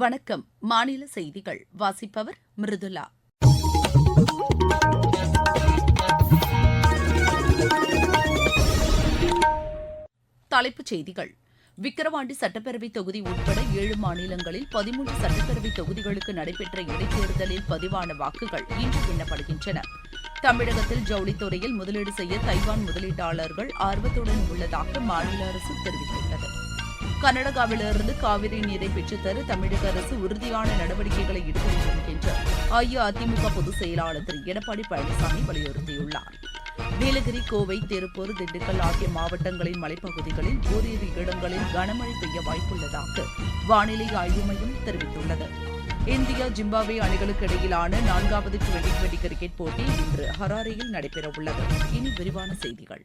வணக்கம். மாநில செய்திகள். வாசிப்பவர் மிருதுலா தலைப்புச் செய்திகள். விக்கிரவாண்டி சட்டப்பேரவை தொகுதி உட்பட ஏழு மாநிலங்களில் பதிமூன்று சட்டப்பேரவை தொகுதிகளுக்கு நடைபெற்ற இடைத்தேர்தலில் பதிவான வாக்குகள் இன்று எண்ணப்படுகின்றன. தமிழகத்தில் ஜவுளித்துறையில் முதலீடு செய்ய தைவான் முதலீட்டாளர்கள் ஆர்வத்துடன் உள்ளதாக மாநில அரசு தெரிவித்துள்ளது. கர்நாடகாவிலிருந்து காவிரி நீரை பெற்றுத்தர தமிழக அரசு உறுதியான நடவடிக்கைகளை எடுக்க வேண்டும் என்று அஇஅதிமுக பொதுச் செயலாளர் திரு. எடப்பாடி பழனிசாமி வலியுறுத்தியுள்ளார். நீலகிரி கோவை திருப்பூர் திண்டுக்கல் ஆகிய மாவட்டங்களின் மலைப்பகுதிகளில் ஓரிரு இடங்களில் கனமழை பெய்ய வாய்ப்புள்ளதாக வானிலை ஆய்வு மையம் தெரிவித்துள்ளது. இந்தியா ஜிம்பாப்வே அணிகளுக்கு இடையிலான நான்காவது டுவெண்டி டுவெண்டி கிரிக்கெட் போட்டி இன்று ஹராரேயில் நடைபெறவுள்ளது. இனி விரிவான செய்திகள்.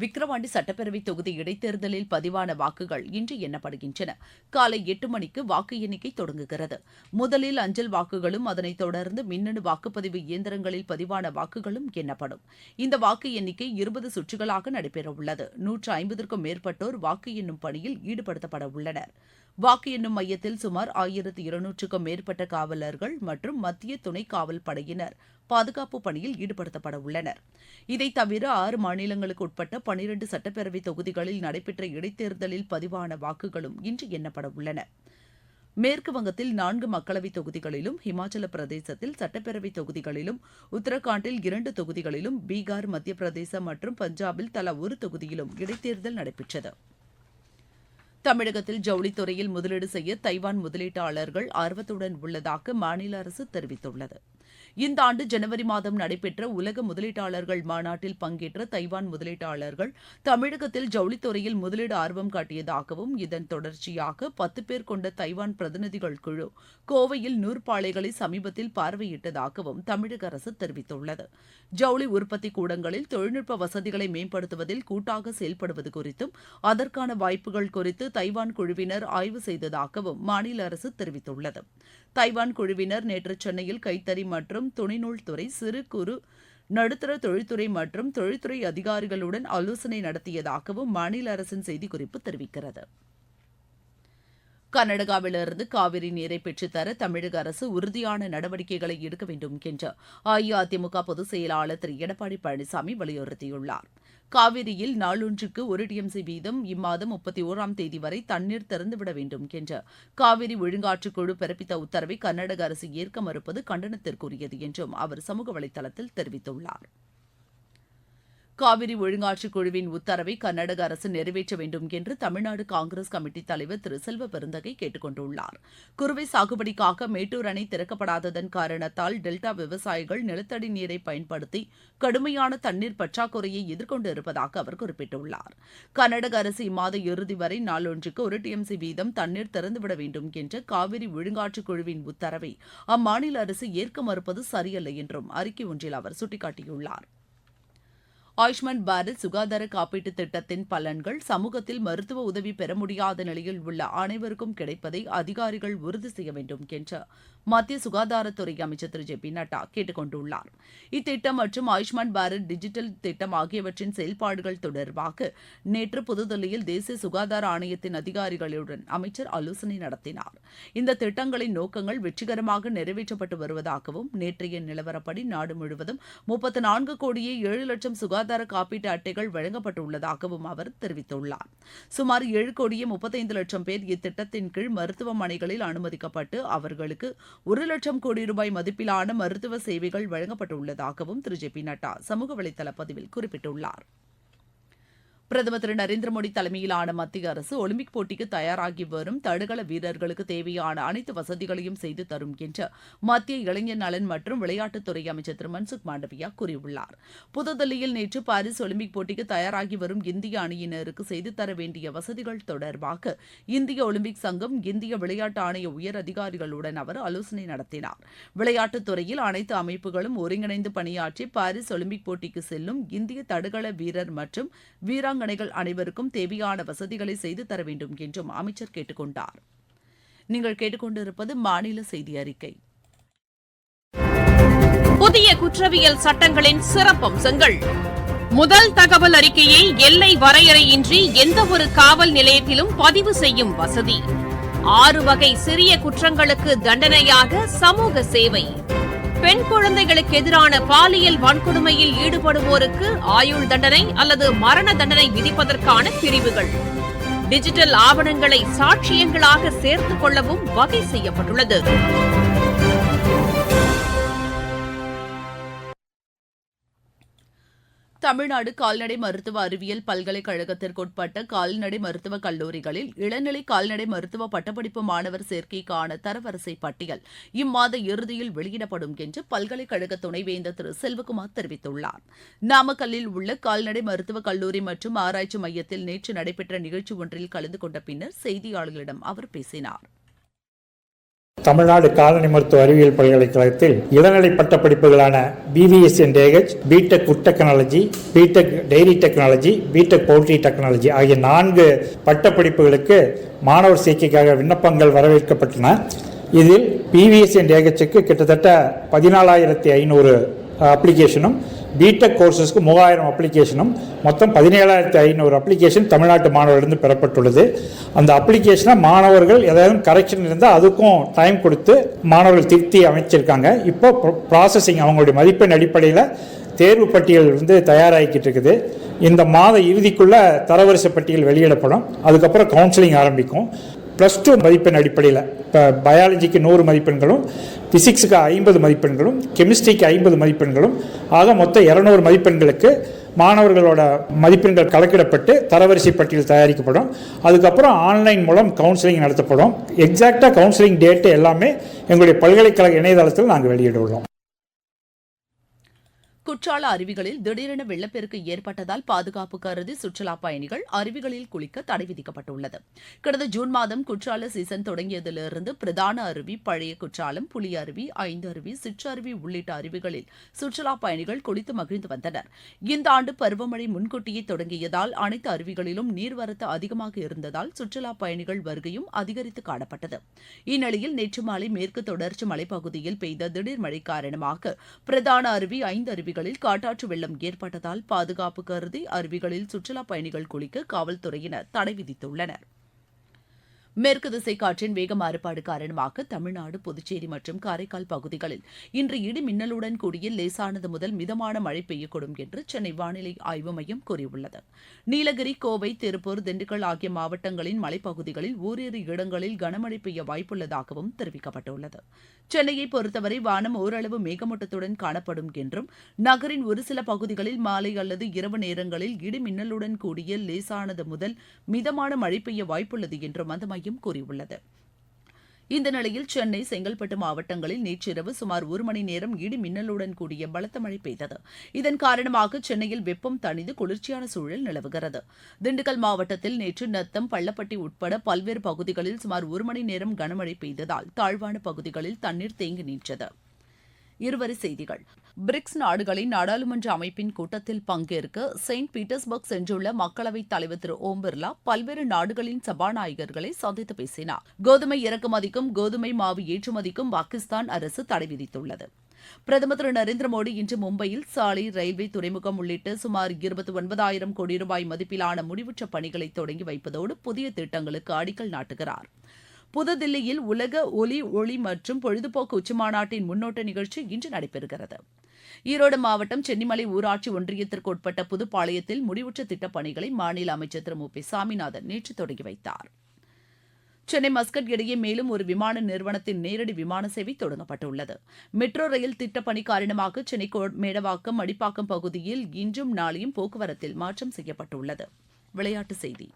விக்கிரவாண்டி சட்டப்பேரவை தொகுதி இடைத்தேர்தலில் பதிவான வாக்குகள் இன்று எண்ணப்படுகின்றன. காலை எட்டு மணிக்கு வாக்கு எண்ணிக்கை தொடங்குகிறது. முதலில் அஞ்சல் வாக்குகளும் அதனைத் தொடர்ந்து மின்னணு வாக்குப்பதிவு இயந்திரங்களில் பதிவான வாக்குகளும் எண்ணப்படும். இந்த வாக்கு எண்ணிக்கை இருபது சுற்றுகளாக நடைபெறவுள்ளது. நூற்று ஐம்பதற்கும் மேற்பட்டோர் வாக்கு எண்ணும் பணியில் ஈடுபடுத்தப்பட உள்ளனர். வாக்கு எண்ணும் மையத்தில் சுமார் ஆயிரத்து இருநூற்றுக்கும் மேற்பட்ட காவலர்கள் மற்றும் மத்திய துணை காவல் படையினர் பாதுகாப்பு பணியில் ஈடுபடுத்தப்பட உள்ளனர். இதைத் தவிர ஆறு மாநிலங்களுக்கு உட்பட்ட பனிரண்டு சட்டப்பேரவை தொகுதிகளில் நடைபெற்ற இடைத்தேர்தலில் பதிவான வாக்குகளும் இன்று எண்ணப்பட உள்ளன. மேற்கு வங்கத்தில் நான்கு மக்களவைத் தொகுதிகளிலும் ஹிமாச்சல பிரதேசத்தில் சட்டப்பேரவைத் தொகுதிகளிலும் உத்தரகாண்டில் இரண்டு தொகுதிகளிலும் பீகார் மத்திய பிரதேசம் மற்றும் பஞ்சாபில் தலா ஒரு தொகுதியிலும் இடைத்தேர்தல் நடைபெற்றது. தமிழகத்தில் ஜவுளித்துறையில் முதலீடு செய்ய தைவான் முதலீட்டாளர்கள் ஆர்வத்துடன் உள்ளதாக மாநில அரசு தெரிவித்துள்ளது. இந்த ஆண்டு ஜனவரி மாதம் நடைபெற்ற உலக முதலீட்டாளர்கள் மாநாட்டில் பங்கேற்ற தைவான் முதலீட்டாளர்கள் தமிழகத்தில் ஜவுளித்துறையில் முதலீடு ஆர்வம் காட்டியதாகவும் இதன் தொடர்ச்சியாக பத்து பேர் கொண்ட தைவான் பிரதிநிதிகள் குழு கோவையில் நூற்பாலைகளை சமீபத்தில் பார்வையிட்டதாகவும் தமிழக அரசு தெரிவித்துள்ளது. ஜவுளி உற்பத்தி கூடங்களில் தொழில்நுட்ப வசதிகளை மேம்படுத்துவதில் கூட்டாக செயல்படுவது குறித்தும் அதற்கான வாய்ப்புகள் குறித்து தைவான் குழுவினர் ஆய்வு செய்ததாகவும் மாநில அரசு தெரிவித்துள்ளது. தைவான் குழுவினர் நேற்று சென்னையில் கைத்தறி மற்றும் துணிநூல் துறை சிறு குறு நடுத்தர தொழில்துறை மற்றும் தொழில்துறை அதிகாரிகளுடன் ஆலோசனை நடத்தியதாகவும் மாநில அரசின் செய்திக்குறிப்பு தெரிவிக்கிறது. கர்நாடகாவிலிருந்து காவிரி நீரை பெற்றுத்தர தமிழக அரசு உறுதியான நடவடிக்கைகளை எடுக்க வேண்டும் என்று அஇஅதிமுக பொதுச் செயலாளர் திரு எடப்பாடி பழனிசாமி வலியுறுத்தியுள்ளார். காவிரியில் நாளொன்றுக்கு ஒரு டிஎம்சி வீதம் இம்மாதம் முப்பத்தி ஓராம் தேதி வரை தண்ணீர் திறந்துவிட வேண்டும் என்று காவிரி ஒழுங்காற்றுக் குழு பிறப்பித்த உத்தரவை கர்நாடக அரசு ஏற்க மறுப்பது கண்டனத்திற்குரியது என்றும் அவர் சமூக வலைதளத்தில் தெரிவித்துள்ளார். காவிரி ஒழுங்காற்றுக் குழுவின் உத்தரவை கர்நாடக அரசு நிறைவேற்ற வேண்டும் என்று தமிழ்நாடு காங்கிரஸ் கமிட்டி தலைவர் திரு செல்வ பெருந்தகை கேட்டுக் கொண்டுள்ளார். குறுவை சாகுபடிக்காக மேட்டூர் அணை திறக்கப்படாததன் காரணத்தால் டெல்டா விவசாயிகள் நிலத்தடி நீரை பயன்படுத்தி கடுமையான தண்ணீர் பற்றாக்குறையை எதிர்கொண்டு இருப்பதாக அவர் குறிப்பிட்டுள்ளார். கர்நாடக அரசு இம்மாத இறுதி வரை நாளொன்றுக்கு ஒரு டிஎம்சி வீதம் தண்ணீர் திறந்துவிட வேண்டும் என்ற காவிரி ஒழுங்காற்றுக் குழுவின் உத்தரவை அம்மாநில அரசு ஏற்க மறுப்பது சரியல்ல என்றும் அறிக்கை ஒன்றில் அவர் சுட்டிக்காட்டியுள்ளார். ஆயுஷ்மான் பாரத் சுகாதார காப்பீட்டுத் திட்டத்தின் பலன்கள் சமூகத்தில் மருத்துவ உதவி பெற முடியாத நிலையில் உள்ள அனைவருக்கும் கிடைப்பதை அதிகாரிகள் உறுதி செய்ய வேண்டும் என்று மத்திய சுகாதாரத்துறை அமைச்சர் திரு. ஜே. பி. நட்டா கேட்டுக் கொண்டுள்ளார். இத்திட்டம் மற்றும் ஆயுஷ்மான் பாரத் டிஜிட்டல் திட்டம் ஆகியவற்றின் செயல்பாடுகள் தொடர்பாக நேற்று புதுதில்லியில் தேசிய சுகாதார ஆணையத்தின் அதிகாரிகளுடன் அமைச்சர் ஆலோசனை நடத்தினார். இந்த திட்டங்களின் நோக்கங்கள் வெற்றிகரமாக நிறைவேற்றப்பட்டு வருவதாகவும் நேற்றைய நிலவரப்படி நாடு முழுவதும் முப்பத்தி நான்கு கோடியே ஏழு லட்சம் சுகாதார காப்பீட்டு அட்டைகள் வழங்கப்பட்டுள்ளதாகவும் அவர் தெரிவித்துள்ளார். சுமார் ஏழு கோடியே முப்பத்தைந்து லட்சம் பேர் இத்திட்டத்தின் கீழ் மருத்துவமனைகளில் அனுமதிக்கப்பட்டு அவர்களுக்கு ஒரு லட்சம் கோடி ரூபாய் மதிப்பிலான மருத்துவ சேவைகள் வழங்கப்பட்டுள்ளதாகவும் திரு ஜே பி நட்டா சமூக வலைதள பதிவில் குறிப்பிட்டுள்ளார். பிரதமர் திரு நரேந்திர மோடி தலைமையிலான மத்திய அரசு ஒலிம்பிக் போட்டிக்கு தயாராகி வரும் தடகள வீரர்களுக்கு தேவையான அனைத்து வசதிகளையும் செய்து தரும் என்று மத்திய இளைஞர் நலன் மற்றும் விளையாட்டுத்துறை அமைச்சர் திரு மன்சுக் மாண்டவியா கூறியுள்ளார். புதுதில்லியில் நேற்று பாரிஸ் ஒலிம்பிக் போட்டிக்கு தயாராகி வரும் இந்திய அணியினருக்கு செய்து தர வேண்டிய வசதிகள் தொடர்பாக இந்திய ஒலிம்பிக் சங்கம் இந்திய விளையாட்டு ஆணைய உயர் அதிகாரிகளுடன் அவர் ஆலோசனை நடத்தினார். விளையாட்டுத்துறையில் அனைத்து அமைப்புகளும் ஒருங்கிணைந்து பணியாற்றி பாரிஸ் ஒலிம்பிக் போட்டிக்கு செல்லும் இந்திய தடகள வீரர் மற்றும் வீராங் வீராங்கனைகள் அனைவருக்கும் தேவையான வசதிகளை செய்து தர வேண்டும் என்றும் அமைச்சர் கேட்டுக் கொண்டார் நீங்கள் கேட்டுக்கொண்டிருப்பது மாநில செய்தி அறிக்கை. புதிய குற்றவியல் சட்டங்களின் சிறப்பம்சங்கள். முதல் தகவல் அறிக்கையை எல்லை வரையறையின்றி எந்தவொரு காவல் நிலையத்திலும் பதிவு செய்யும் வசதி. ஆறு வகை சிறிய குற்றங்களுக்கு தண்டனையாக சமூக சேவை. பெண் குழந்தைகளுக்கு எதிரான பாலியல் வன்கொடுமையில் ஈடுபடுவோருக்கு ஆயுள் தண்டனை அல்லது மரண தண்டனை விதிப்பதற்கான பிரிவுகள். டிஜிட்டல் ஆவணங்களை சாட்சியங்களாக சேர்த்துக் கொள்ளவும் வகை செய்யப்பட்டுள்ளது. தமிழ்நாடு கால்நடை மருத்துவ அறிவியல் பல்கலைக்கழகத்திற்குட்பட்ட கால்நடை மருத்துவக் கல்லூரிகளில் இளநிலை கால்நடை மருத்துவ பட்டப்படிப்பு மாணவர் சேர்க்கைக்கான தரவரிசை பட்டியல் இம்மாத இறுதியில் வெளியிடப்படும் என்று பல்கலைக்கழக துணைவேந்தர் திரு செல்வகுமார் தெரிவித்துள்ளார். நாமக்கல்லில் உள்ள கால்நடை மருத்துவக் கல்லூரி மற்றும் ஆராய்ச்சி மையத்தில் நேற்று நடைபெற்ற நிகழ்ச்சி ஒன்றில் கலந்து கொண்ட பின்னர் செய்தியாளர்களிடம் அவர் பேசினார். தமிழ்நாடு காலனி மருத்துவ அறிவியல் பல்கலைக்கழகத்தில் இளநிலை பட்ட படிப்புகளான BVSc and AH BTech food technology BTech dairy technology BTech poultry technology ஆகிய நான்கு பட்ட படிப்புகளுக்கு மாணவர் சேர்க்கைக்காக விண்ணப்பங்கள் வரவேற்கப்பட்டன. இதில் பிவிஎஸ் அண்ட் ஏஹெச்சுக்கு கிட்டத்தட்ட பதினாலாயிரத்தி ஐநூறு அப்ளிகேஷனும் பிடெக் கோர்சஸ்க்கு மூவாயிரம் அப்ளிகேஷனும் மொத்தம் பதினேழாயிரத்தி ஐநூறு அப்ளிகேஷன் தமிழ்நாட்டு மாணவர்களிருந்து பெறப்பட்டுள்ளது. அந்த அப்ளிகேஷனை மாணவர்கள் ஏதாவது கரெக்ஷன் இருந்தால் அதுக்கும் டைம் கொடுத்து மாணவர்கள் திருப்தி அமைச்சிருக்காங்க. இப்போ ப்ராசஸிங் அவங்களுடைய மதிப்பெண் அடிப்படையில் தேர்வு பட்டியல் வந்து தயாராகிக்கிட்டு இருக்குது. இந்த மாத இறுதிக்குள்ளே தரவரிசை பட்டியல் வெளியிடப்படும். அதுக்கப்புறம் கவுன்சிலிங் ஆரம்பிக்கும். ப்ளஸ் டூ மதிப்பெண் அடிப்படையில். இப்போ பயாலஜிக்கு நூறு மதிப்பெண்களும் ஃபிசிக்ஸுக்கு ஐம்பது மதிப்பெண்களும் கெமிஸ்ட்ரிக்கு ஐம்பது மதிப்பெண்களும் ஆக மொத்தம் இரநூறு மதிப்பெண்களுக்கு மாணவர்களோட மதிப்பெண்கள் கணக்கிடப்பட்டு தரவரிசை பட்டியல் தயாரிக்கப்படும். அதுக்கப்புறம் ஆன்லைன் மூலம் கவுன்சிலிங் நடத்தப்படும். எக்ஸாக்டாக கவுன்சிலிங் டேட்டு எல்லாமே எங்களுடைய பல்கலைக்கழக இணையதளத்தில் நாங்கள் வெளியிட உள்ளோம் குற்றால அருவிகளில் திடீரென வெள்ளப்பெருக்கு ஏற்பட்டதால் பாதுகாப்பு கருதி சுற்றுலா பயணிகள் அருவிகளில் குளிக்க தடை விதிக்கப்பட்டுள்ளது. கடந்த ஜூன் மாதம் குற்றால சீசன் தொடங்கியதிலிருந்து பிரதான அருவி பழைய குற்றாலம் புலி அருவி ஐந்து அருவி சிற்றருவி உள்ளிட்ட அருவிகளில் சுற்றுலா பயணிகள் குளித்து மகிழ்ந்து வந்தனர். இந்த ஆண்டு பருவமழை முன்கூட்டியே தொடங்கியதால் அனைத்து அருவிகளிலும் நீர்வரத்து அதிகமாக இருந்ததால் சுற்றுலா பயணிகள் வருகையும் அதிகரித்து காணப்பட்டது. இந்நிலையில் நேற்று மாலை மேற்கு தொடர்ச்சி மலைப்பகுதியில் பெய்த திடீர் மழை காரணமாக பிரதான அருவி ஐந்து அருவிகள் அருவிகளில் காட்டாற்று வெள்ளம் ஏற்பட்டதால் பாதுகாப்பு கருதி அருவிகளில் சுற்றுலா பயணிகள் குளிக்க காவல்துறையினர் தடை விதித்துள்ளனர். மேற்கு திசை காற்றின் வேக மாறுபாடு காரணமாக தமிழ்நாடு புதுச்சேரி மற்றும் காரைக்கால் பகுதிகளில் இன்று இடி மின்னலுடன் கூடிய லேசானது முதல் மிதமான மழை பெய்யக்கூடும் என்று சென்னை வானிலை ஆய்வு மையம் கூறியுள்ளது. நீலகிரி கோவை திருப்பூர் திண்டுக்கல் ஆகிய மாவட்டங்களின் மலைப்பகுதிகளில் ஓரிரு இடங்களில் கனமழை பெய்ய வாய்ப்புள்ளதாகவும் தெரிவிக்கப்பட்டுள்ளது. சென்னையை பொறுத்தவரை வானம் ஓரளவு மேகமூட்டத்துடன் காணப்படும் என்றும் நகரின் ஒரு சில பகுதிகளில் மாலை அல்லது இரவு நேரங்களில் இடி மின்னலுடன் கூடிய லேசானது முதல் மிதமான மழை பெய்ய வாய்ப்புள்ளது என்றும் அந்த மையம் கூறியுள்ளது. இந்த நிலையில் சென்னை செங்கல்பட்டு மாவட்டங்களில் நேற்றிரவு சுமார் ஒரு மணி நேரம் இடி மின்னலுடன் கூடிய பலத்த மழை பெய்தது. இதன் காரணமாக சென்னையில் வெப்பம் தணிந்து குளிர்ச்சியான சூழல் நிலவுகிறது. திண்டுக்கல் மாவட்டத்தில் நேற்று நத்தம் பள்ளப்பட்டி உட்பட பல்வேறு பகுதிகளில் சுமார் ஒரு மணி நேரம் கனமழை பெய்ததால் தாழ்வான பகுதிகளில் தண்ணீர் தேங்கி நின்றது. இருவரி செய்திகள். பிரிக்ஸ் நாடுகளின் நாடாளுமன்ற அமைப்பின் கூட்டத்தில் பங்கேற்க செயின்ட் பீட்டர்ஸ்பர்க் சென்றுள்ள மக்களவைத் தலைவர் திரு ஓம் பிர்லா பல்வேறு நாடுகளின் சபாநாயகர்களை சந்தித்து பேசினார். கோதுமை இறக்குமதிக்கும் கோதுமை மாவு ஏற்றுமதிக்கும் பாகிஸ்தான் அரசு தடை விதித்துள்ளது. பிரதமர் திரு நரேந்திர மோடி இன்று மும்பையில் சாலை ரயில்வே துறைமுகம் உள்ளிட்ட சுமார் இருபத்தி ஒன்பதாயிரம் கோடி ரூபாய் மதிப்பிலான முடிவுற்ற பணிகளை தொடங்கி வைப்பதோடு புதிய திட்டங்களுக்கு அடிக்கல் நாட்டுகிறார். புதுதில்லியில் உலக ஒலி ஒளி மற்றும் பொழுதுபோக்கு உச்சிமாநாட்டின் முன்னோட்ட நிகழ்ச்சி இன்று நடைபெறுகிறது. ஈரோடு மாவட்டம் சென்னிமலை ஊராட்சி ஒன்றியத்திற்கு உட்பட்ட புதுப்பாளையத்தில் முடிவுற்ற திட்டப் பணிகளை மாநில அமைச்சர் திரு மு பி சாமிநாதன் நேற்று தொடங்கி வைத்தார். சென்னை மஸ்கட் இடையே மேலும் ஒரு விமான நிறுவனத்தின் நேரடி விமான சேவை தொடங்கப்பட்டுள்ளது. மெட்ரோ ரயில் திட்டப்பணி காரணமாக சென்னை கோ- மேடவாக்கம் மடிப்பாக்கம் பகுதியில் இன்றும் நாளையும் போக்குவரத்தில் மாற்றம் செய்யப்பட்டுள்ளது. விளையாட்டுச் செய்தி.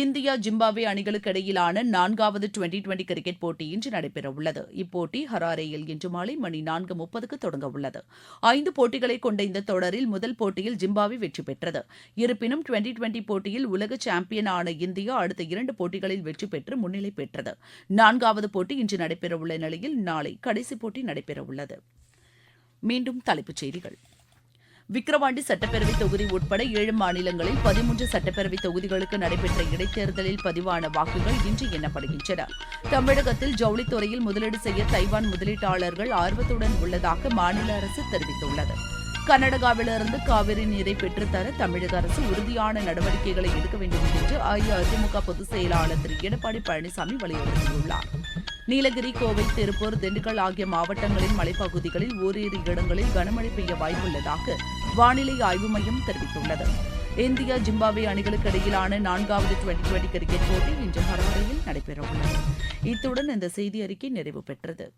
இந்தியா ஜிம்பாப்வே அணிகளுக்கு இடையிலான நான்காவது டுவெண்டி டுவெண்டி கிரிக்கெட் போட்டி இன்று நடைபெறவுள்ளது. இப்போட்டி ஹராரேயில் இன்று மாலை மணி நான்கு முப்பதுக்கு தொடங்க உள்ளது ஐந்து போட்டிகளை கொண்ட இந்த தொடரில் முதல் போட்டியில் ஜிம்பாப்வே வெற்றி பெற்றது. இருப்பினும் டுவெண்டி டுவெண்டி போட்டியில் உலக சாம்பியன் ஆன இந்தியா அடுத்த இரண்டு போட்டிகளில் வெற்றி பெற்று முன்னிலை பெற்றது. நான்காவது போட்டி இன்று நடைபெறவுள்ள நிலையில் நாளை கடைசி போட்டி நடைபெறவுள்ளது. மீண்டும் தலைப்புச் செய்திகள். விக்கிரவாண்டி சட்டப்பேரவை தொகுதி உட்பட ஏழு மாநிலங்களில் பதிமூன்று சட்டப்பேரவை தொகுதிகளுக்கு நடைபெற்ற இடைத்தேர்தலில் பதிவான வாக்குகள் இன்று எண்ணப்படுகின்றன. தமிழகத்தில் ஜவுளித்துறையில் முதலீடு செய்ய தைவான் முதலீட்டாளர்கள் ஆர்வத்துடன் உள்ளதாக மாநில அரசு தெரிவித்துள்ளது. கர்நாடகாவிலிருந்து காவிரி நீரை பெற்றுத்தர தமிழக அரசு உறுதியான நடவடிக்கைகளை எடுக்க வேண்டும் என்று அஇஅதிமுக பொதுச் செயலாளர் திரு எடப்பாடி பழனிசாமி வலியுறுத்தியுள்ளார். நீலகிரி கோவை திருப்பூர் திண்டுக்கல் ஆகிய மாவட்டங்களின் மலைப்பகுதிகளில் ஓரிரு இடங்களில் கனமழை பெய்ய வாய்ப்புள்ளதாக வானிலை ஆய்வு மையம் தெரிவித்துள்ளது. இந்தியா ஜிம்பாப்வே அணிகளுக்கு இடையிலான நான்காவது டுவெண்டி டுவெண்டி கிரிக்கெட் போட்டி இன்று ஹராரையில் நடைபெறவுள்ளது. இத்துடன் இந்த செய்தி அறிக்கை நிறைவு பெற்றது.